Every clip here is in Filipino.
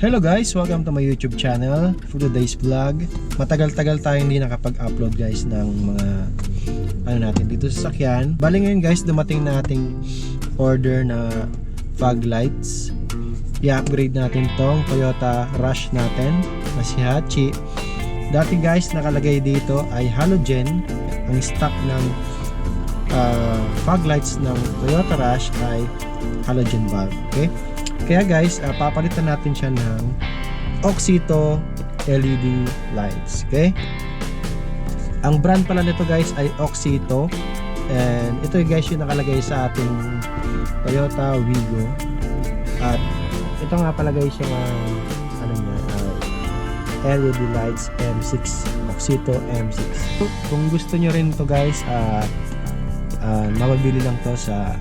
Hello guys, welcome to my YouTube channel for today's vlog. Matagal-tagal tayo hindi nakapag-upload guys ng mga ano natin dito sa sakyan. Bali ngayon guys, dumating na ating order na fog lights. I-upgrade natin tong Toyota Rush natin na si Hachi. Dati guys, nakalagay dito ay halogen. Ang stock ng uh, fog lights ng Toyota Rush ay halogen bulb. Okay? Kaya guys, uh, papalitan natin siya ng Oxito LED lights. Okay? Ang brand pala nito guys ay Oxito. And ito guys yung nakalagay sa ating Toyota Wigo. At ito nga pala guys yung uh, ano niya, uh, LED lights M6. Oxito M6. Kung gusto nyo rin to guys, uh, uh, mababili lang to sa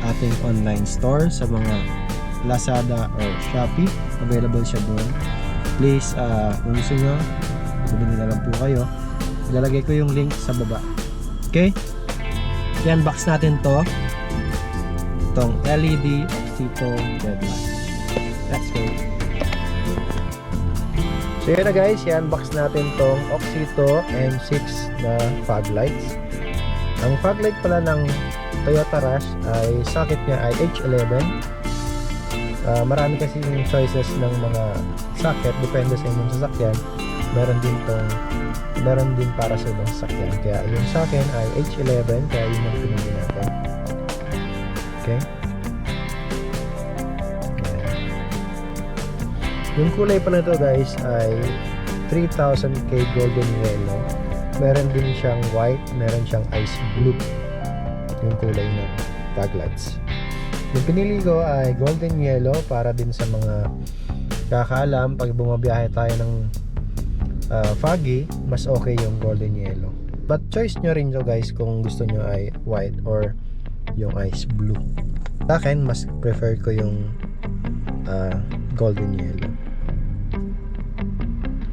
ating online store sa mga Lazada or Shopee. Available siya doon. Please, uh, kung gusto nyo, bumili na lang po kayo. Ilalagay ko yung link sa baba. Okay? I-unbox natin to. Itong LED Oxito LED light. Let's go. So yun na guys, i-unbox natin tong Oxito M6 na fog lights. Ang fog light pala ng Toyota Rush ay socket niya ay H11 Uh, marami kasi yung choices ng mga socket depende sa inyong sasakyan. Meron din tong meron din para sa ibang sasakyan. Kaya yung sa akin ay H11 kaya yun ang pinili natin okay yung kulay pala ito guys ay 3000K golden yellow. Meron din siyang white meron siyang ice blue. Yung kulay ng fog lights yung pinili ko ay golden yellow para din sa mga kakaalam pag bumabiyahe tayo ng uh, foggy, mas okay yung golden yellow. But choice nyo rin to guys kung gusto nyo ay white or yung ice blue. Sa akin, mas prefer ko yung uh, golden yellow.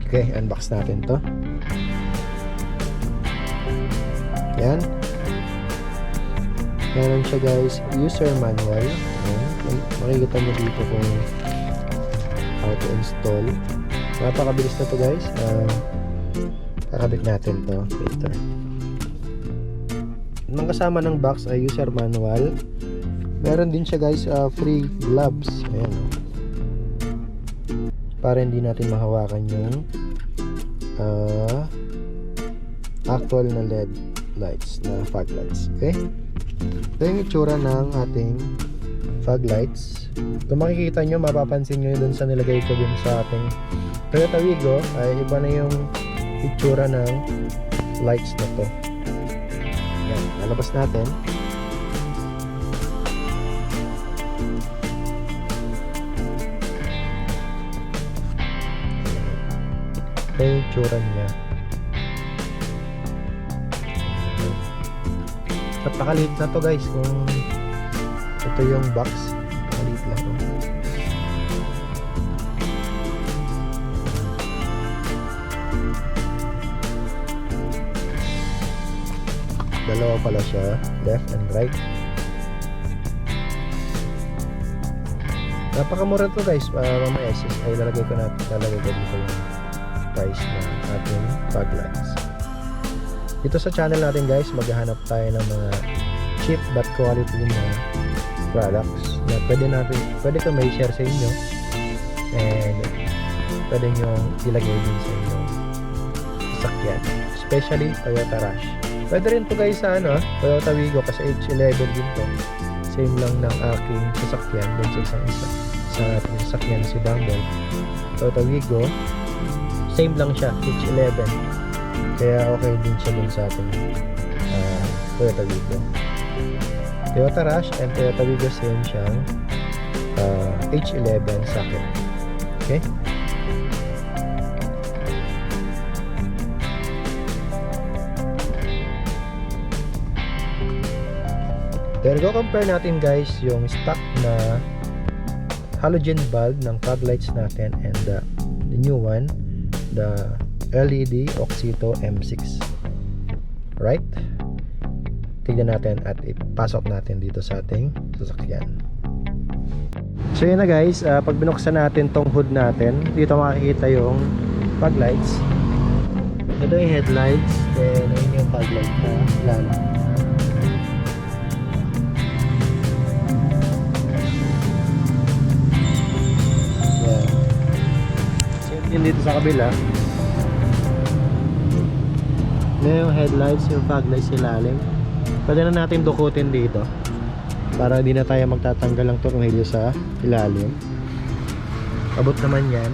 Okay, unbox natin to. Yan. Meron siya guys, user manual. Ayan. Makikita mo dito kung how to install. Napakabilis na to guys. Uh, kakabit natin to later. Ang kasama ng box ay user manual. Meron din siya guys uh, free gloves. Ayan. Para hindi natin mahawakan yung uh, actual na LED lights na fog lights. Okay? Ito yung itsura ng ating fog lights. Kung makikita nyo, mapapansin nyo dun sa nilagay ko dun sa ating Toyota Wigo ay iba na yung itsura ng lights na to. Yan, lalabas natin. Ito yung itsura niya. Napakaliit na to guys. Kung ito yung box napakaliit lang to. Dalawa pala siya left and right. Napakamura to guys. Uh, mamaya sis ay lalagay ko na lalagay ko dito yung price ng ating lights dito sa channel natin guys maghahanap tayo ng mga cheap but quality na products na pwede natin pwede ko may share sa inyo. And pwede nyo ilagay din sa inyong sasakyan. Especially Toyota Rush. Pwede rin to guys sa ano Toyota Wigo kasi H11 din to. Same lang ng aking sasakyan dun sa isang isa sa ating sasakyan si Bumble. Toyota Wigo same lang siya H11 kaya okay din siya dun sa ating uh, Toyota Wigo Toyota Rush and Toyota Wigo same siyang uh, H11 socket. Okay? Then go compare natin guys yung stock na halogen bulb ng fog lights natin and the, the new one the LED Oxito M6 right tignan natin at ipasok natin dito sa ating sasakyan So yun na guys, ah, pag binuksan natin tong hood natin, dito makikita yung fog lights. Ito yung headlights, then ayun yung fog light na lalo. Yan. Same din dito sa kabila. Yan yung headlights, yung fog lights ilalim. Pwede na natin dukutin dito para di na tayo magtatanggal ng tornilyo sa ilalim. Abot naman yan.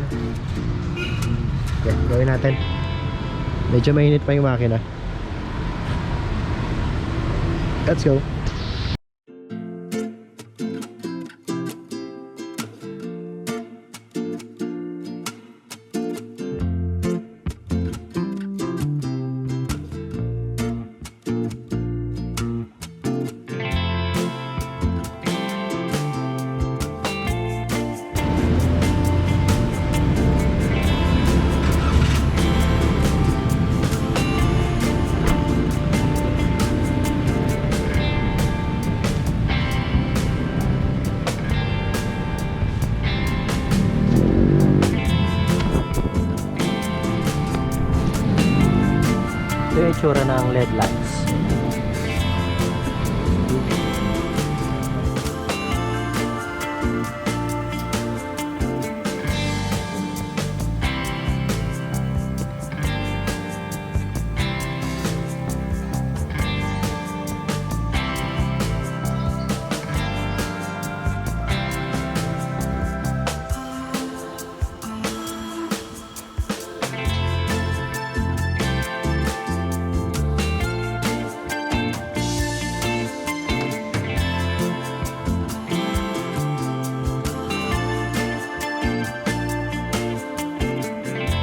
Okay, gawin natin. Medyo mainit pa yung makina. Let's go. Itsura ng LED lights.